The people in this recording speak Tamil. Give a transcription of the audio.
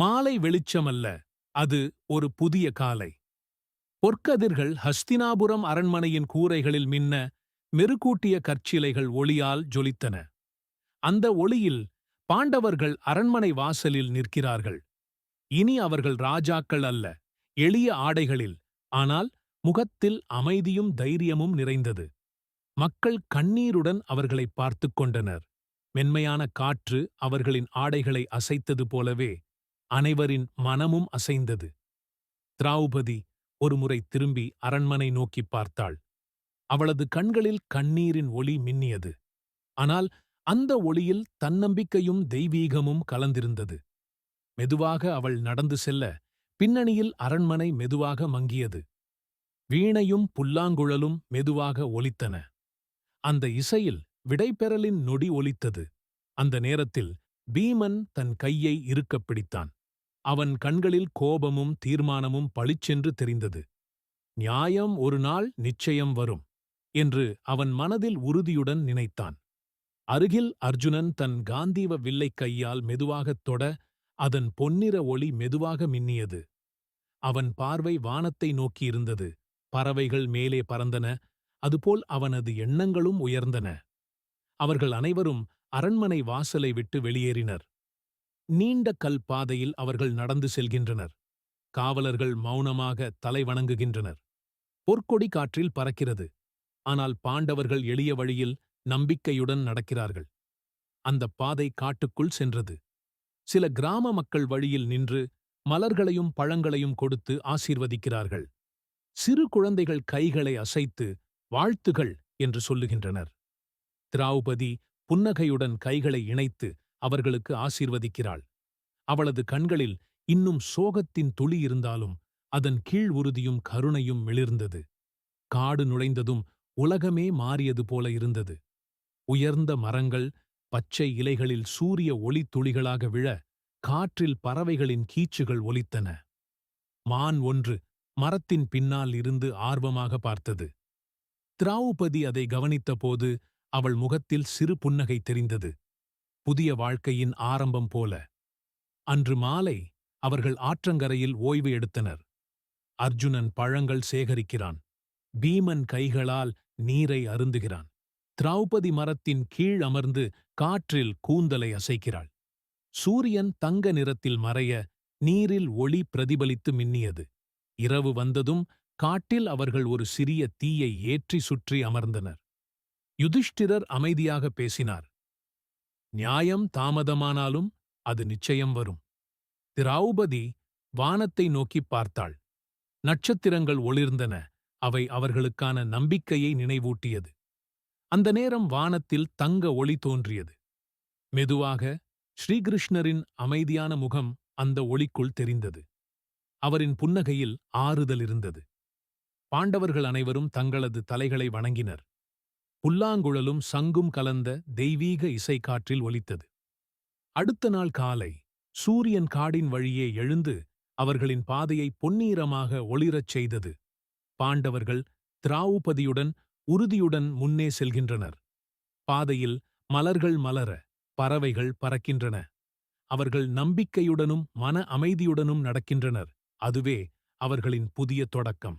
மாலை வெளிச்சமல்ல. அது ஒரு புதிய காலை. பொற்கதிர்கள் ஹஸ்தினாபுரம் அரண்மனையின் கூரைகளில் மின்ன மெருகூட்டிய கற்சிலைகள் ஒளியால் ஜொலித்தன. அந்த ஒளியில் பாண்டவர்கள் அரண்மனை வாசலில் நிற்கிறார்கள். இனி அவர்கள் ராஜாக்கள் அல்ல எளிய ஆடைகளில் ஆனால் முகத்தில் அமைதியும் தைரியமும் நிறைந்தது. மக்கள் கண்ணீருடன் அவர்களை பார்த்துக் கொண்டனர். மென்மையான காற்று அவர்களின் ஆடைகளை அசைத்தது போலவே அனைவரின் மனமும் அசைந்தது. திராவுபதி ஒருமுறை திரும்பி அரண்மனை நோக்கிப் பார்த்தாள். அவளது கண்களில் கண்ணீரின் ஒளி மின்னியது. ஆனால் அந்த ஒளியில் தன்னம்பிக்கையும் தெய்வீகமும் கலந்திருந்தது. மெதுவாக அவள் நடந்து செல்ல பின்னணியில் அரண்மனை மெதுவாக மங்கியது. வீணையும் புல்லாங்குழலும் மெதுவாக ஒலித்தன. அந்த இசையில் விடைபெறலின் நொடி ஒலித்தது. அந்த நேரத்தில் பீமன் தன் கையை இறுக்கப் பிடித்தான். அவன் கண்களில் கோபமும் தீர்மானமும் பளிச்சென்று தெரிந்தது. நியாயம் ஒரு நாள் நிச்சயம் வரும் என்று அவன் மனதில் உறுதியுடன் நினைத்தான். அருகில் அர்ஜுனன் தன் காந்தீவ வில்லைக் கையால் மெதுவாகத் தொட அதன் பொன்னிற ஒளி மெதுவாக மின்னியது. அவன் பார்வை வானத்தை நோக்கியிருந்தது பறவைகள் மேலே பறந்தன. அதுபோல் அவனது எண்ணங்களும் உயர்ந்தன. அவர்கள் அனைவரும் அரண்மனை வாசலை விட்டு வெளியேறினர். நீண்ட கல் பாதையில் அவர்கள் நடந்து செல்கின்றனர். காவலர்கள் மௌனமாக தலை வணங்குகின்றனர். பொற்கொடி காற்றில் பறக்கிறது. ஆனால் பாண்டவர்கள் எளிய வழியில் நம்பிக்கையுடன் நடக்கிறார்கள். அந்த பாதை காட்டுக்குள் சென்றது. சில கிராம மக்கள் வழியில் நின்று மலர்களையும் பழங்களையும் கொடுத்து ஆசீர்வதிக்கிறார்கள். சிறு குழந்தைகள் கைகளை அசைத்து வாழ்த்துகள் என்று சொல்லுகின்றனர். திராவுபதி புன்னகையுடன் கைகளை இணைத்து அவர்களுக்கு ஆசீர்வதிக்கிறாள். அவளது கண்களில் இன்னும் சோகத்தின் துளி இருந்தாலும் அதன் கீழ் உறுதியும் கருணையும் மிளிர்ந்தது. காடு நுழைந்ததும் உலகமே மாறியது போல இருந்தது. உயர்ந்த மரங்கள் பச்சை இலைகளில் சூரிய ஒளி துளிகளாக விழ காற்றில் பறவைகளின் கீச்சுகள் ஒலித்தன. மான் ஒன்று மரத்தின் பின்னால் இருந்து ஆர்வமாக பார்த்தது. திராவுபதி அதை கவனித்தபோது அவள் முகத்தில் சிறு புன்னகை தெரிந்தது. புதிய வாழ்க்கையின் ஆரம்பம் போல. அன்று மாலை அவர்கள் ஆற்றங்கரையில் ஓய்வு எடுத்தனர். அர்ஜுனன் பழங்கள் சேகரிக்கிறான். பீமன் கைகளால் நீரை அருந்துகிறான். திரௌபதி மரத்தின் கீழ் அமர்ந்து காற்றில் கூந்தலை அசைக்கிறாள். சூரியன் தங்க நிறத்தில் மறைய நீரில் ஒளி பிரதிபலித்து மின்னியது. இரவு வந்ததும் காட்டில் அவர்கள் ஒரு சிறிய தீயை ஏற்றி சுற்றி அமர்ந்தனர். யுதிஷ்டிரர் அமைதியாக பேசினார். நியாயம் தாமதமானாலும் அது நிச்சயம் வரும். திராவுபதி வானத்தை நோக்கிப் பார்த்தாள். நட்சத்திரங்கள் ஒளிர்ந்தன. அவை அவர்களுக்கான நம்பிக்கையை நினைவூட்டியது. அந்த நேரம் வானத்தில் தங்க ஒளி தோன்றியது. மெதுவாக ஸ்ரீகிருஷ்ணரின் அமைதியான முகம் அந்த ஒளிக்குள் தெரிந்தது. அவரின் புன்னகையில் ஆறுதல் இருந்தது. பாண்டவர்கள் அனைவரும் தங்களது தலைகளை வணங்கினர். புல்லாங்குழலும் சங்கும் கலந்த தெய்வீக இசைக்காற்றில் ஒலித்தது. அடுத்த நாள் காலை சூரியன் காடின் வழியே எழுந்து அவர்களின் பாதையை பொன்னீரமாக ஒளிரச் செய்தது. பாண்டவர்கள் திராவுபதியுடன் உறுதியுடன் முன்னே செல்கின்றனர். பாதையில் மலர்கள் மலர பறவைகள் பறக்கின்றன. அவர்கள் நம்பிக்கையுடனும் மன அமைதியுடனும் நடக்கின்றனர். அதுவே அவர்களின் புதிய தொடக்கம்.